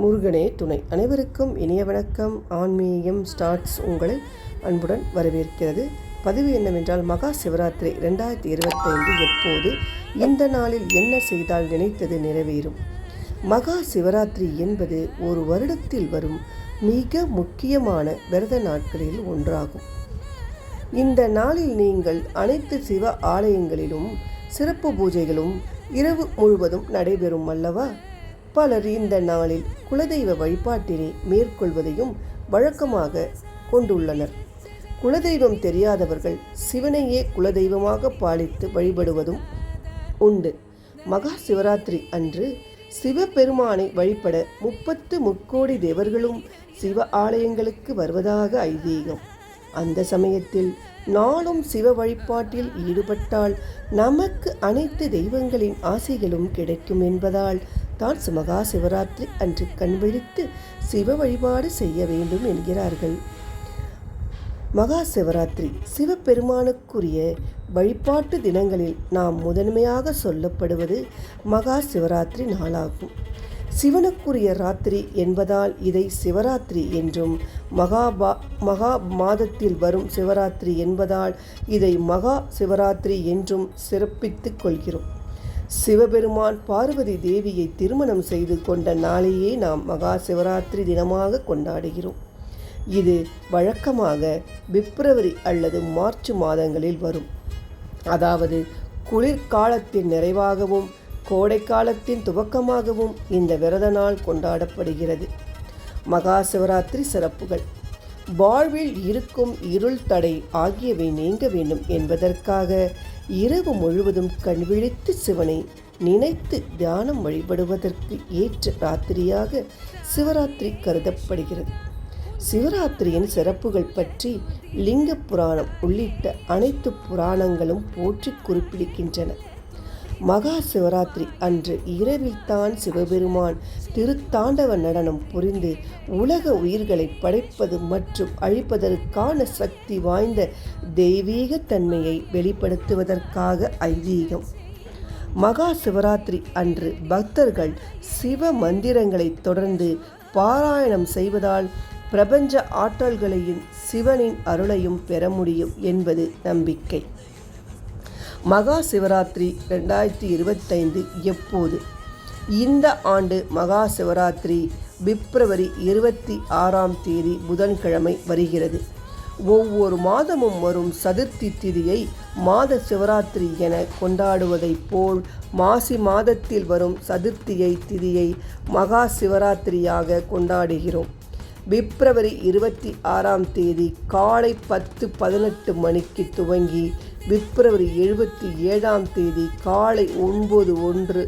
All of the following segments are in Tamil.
முருகனே துணை. அனைவருக்கும் இனிய வணக்கம். ஆன்மீகம் ஸ்டார்ட்ஸ் உங்களை அன்புடன் வரவேற்கிறது. பதிவு என்னவென்றால் மகா சிவராத்திரி ரெண்டாயிரத்தி இருபத்தைந்து எப்போது இந்த நாளில் என்ன செய்தால் நினைத்தது நிறைவேறும்? மகா சிவராத்திரி என்பது ஒரு வருடத்தில் வரும் மிக முக்கியமான விரத நாட்களில் ஒன்றாகும். இந்த நாளில் நீங்கள் அனைத்து சிவ ஆலயங்களிலும் சிறப்பு பூஜைகளும் இரவு முழுவதும் நடைபெறும் அல்லவா? பலர் இந்த நாளில் குலதெய்வ வழிபாட்டினை மேற்கொள்வதையும் வழக்கமாக கொண்டுள்ளனர். குலதெய்வம் தெரியாதவர்கள் சிவனையே குலதெய்வமாக பாலித்து வழிபடுவதும் உண்டு. மகா சிவராத்திரி அன்று சிவபெருமானை வழிபட முப்பத்து முக்கோடி தேவர்களும் சிவ ஆலயங்களுக்கு வருவதாக ஐதீகம். அந்த சமயத்தில் நாளும் சிவ வழிபாட்டில் ஈடுபட்டால் நமக்கு அனைத்து தெய்வங்களின் ஆசைகளும் கிடைக்கும் என்பதால் தான் மகா சிவராத்திரி அன்று கண்விழித்து சிவ வழிபாடு செய்ய வேண்டும் என்கிறார்கள். மகா சிவராத்திரி சிவபெருமானுக்குரிய வழிபாட்டு தினங்களில் நாம் முதன்மையாக சொல்லப்படுவது மகா சிவராத்திரி நாளாகும். சிவனுக்குரிய ராத்திரி என்பதால் இதை சிவராத்திரி என்றும் மகாபா மகா மாதத்தில் வரும் சிவராத்திரி என்பதால் இதை மகா சிவராத்திரி என்றும் சிறப்பித்துக் கொள்கிறோம். சிவபெருமான் பார்வதி தேவியை திருமணம் செய்து கொண்ட நாளையே நாம் மகா சிவராத்திரி தினமாக கொண்டாடுகிறோம். இது வழக்கமாக பிப்ரவரி அல்லது மார்ச் மாதங்களில் வரும். அதாவது குளிர்காலத்தின் நிறைவாகவும் கோடைக்காலத்தின் துவக்கமாகவும் இந்த விரத நாள் கொண்டாடப்படுகிறது. மகா சிவராத்திரி சிறப்புகள். வாழ்வில் இருக்கும் இருள் தடை ஆகியவை நீங்க வேண்டும் என்பதற்காக இரவு முழுவதும் கண்விழித்து சிவனை நினைத்து தியானம் வழிபடுவதற்கு ஏற்ற ராத்திரியாக சிவராத்திரி கருதப்படுகிறது. சிவராத்திரியின் சிறப்புகள் பற்றி லிங்க புராணம் உள்ளிட்ட அனைத்து புராணங்களும் போற்றி குறிப்பிடுகின்றன. மகா சிவராத்திரி அன்று இரவில்தான் சிவபெருமான் திருத்தாண்டவ நடனம் புரிந்து உலக உயிர்களை படைப்பது மற்றும் அழிப்பதற்கான சக்தி வாய்ந்த தெய்வீக தன்மையை வெளிப்படுத்துவதற்காக ஐதீகம். மகா சிவராத்திரி அன்று பக்தர்கள் சிவ மந்திரங்களை தொடர்ந்து பாராயணம் செய்வதால் பிரபஞ்ச ஆற்றல்களையும் சிவனின் அருளையும் பெற முடியும் என்பது நம்பிக்கை. மகா சிவராத்திரி ரெண்டாயிரத்தி இருபத்தைந்து எப்போது? இந்த ஆண்டு மகா சிவராத்திரி பிப்ரவரி இருபத்தி ஆறாம் தேதி புதன்கிழமை வருகிறது. ஒவ்வொரு மாதமும் வரும் சதுர்த்தி திதியை மாத சிவராத்திரி என கொண்டாடுவதைப் போல் மாசி மாதத்தில் வரும் சதுர்த்தியை திதியை மகா சிவராத்திரியாக கொண்டாடுகிறோம். பிப்ரவரி இருபத்தி ஆறாம் தேதி காலை பத்து பதினெட்டு மணிக்கு துவங்கி பிப்ரவரி எழுபத்தி ஏழாம் தேதி காலை ஒன்பது ஒன்று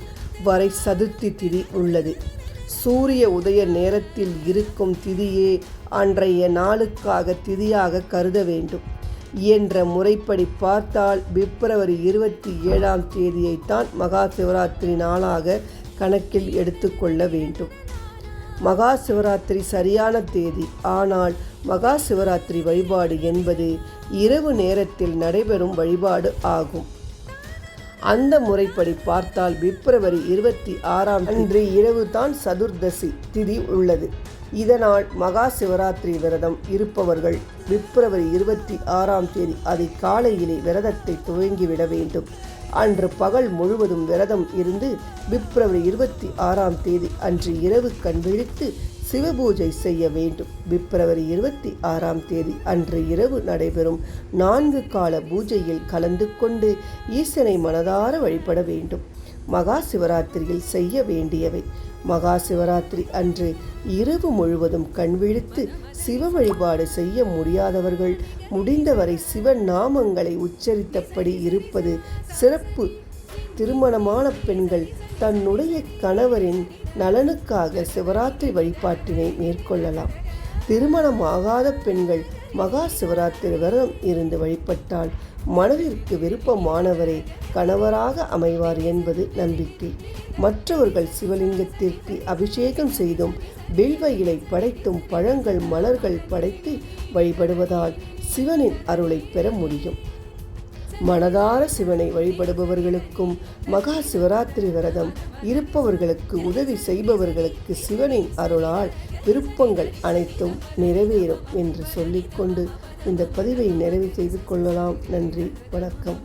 வரை சதுர்த்தி திதி உள்ளது. சூரிய உதய நேரத்தில் இருக்கும் திதியே அன்றைய நாளுக்காக திதியாக கருத வேண்டும் என்ற முறைப்படி பார்த்தால் பிப்ரவரி இருபத்தி ஏழாம் தேதியைத்தான் மகா சிவராத்திரி நாளாக கணக்கில் எடுத்துக்கொள்ள வேண்டும். மகா சிவராத்திரி சரியான தேதி. ஆனால் மகா சிவராத்திரி வழிபாடு என்பது இரவு நேரத்தில் நடைபெறும் வழிபாடு ஆகும். அந்த முறைப்படி பார்த்தால் பிப்ரவரி இருபத்தி ஆறாம் அன்று இரவு தான் சதுர்தசி திதி உள்ளது. இதனால் மகா சிவராத்திரி விரதம் இருப்பவர்கள் பிப்ரவரி இருபத்தி ஆறாம் தேதி அதை காலையிலே விரதத்தை துவங்கிவிட வேண்டும். அன்று பகல் முழுவதும் விரதம் இருந்து பிப்ரவரி இருபத்தி ஆறாம் தேதி அன்று இரவு கண்விழித்து சிவபூஜை செய்ய வேண்டும். பிப்ரவரி இருபத்தி ஆறாம் தேதி அன்று இரவு நடைபெறும் நான்கு கால பூஜையில் கலந்து கொண்டு ஈசனை மனதார வழிபட வேண்டும். மகா சிவராத்திரியில் செய்ய வேண்டியவை. மகா சிவராத்திரி அன்று இரவு முழுவதும் கண்விழித்து சிவ வழிபாடு செய்ய முடியாதவர்கள் முடிந்தவரை சிவ நாமங்களை உச்சரித்தபடி இருப்பது சிறப்பு. திருமணமான பெண்கள் தன்னுடைய கணவரின் நலனுக்காக சிவராத்திரி வழிபாட்டினை மேற்கொள்ளலாம். திருமணமாகாத பெண்கள் மகா சிவராத்திரி விரதம் இருந்து வழிபட்டால் மனதிற்கு விருப்பமானவரே கணவராக அமைவார் என்பது நம்பிக்கை. மற்றவர்கள் சிவலிங்கத்திற்கு அபிஷேகம் செய்தும் வில்வ இலை படைத்தும் பழங்கள் மலர்கள் படைத்து வழிபடுவதால் சிவனின் அருளை பெற முடியும். மனதார சிவனை வழிபடுபவர்களுக்கும் மகா சிவராத்திரி விரதம் இருப்பவர்களுக்கு உதவி செய்பவர்களுக்கு சிவனின் அருளால் விருப்பங்கள் அனைத்தும் நிறைவேறும் என்று சொல்லிக்கொண்டு இந்த பதிவை நிறைவு செய்து கொள்ளலாம். நன்றி. வணக்கம்.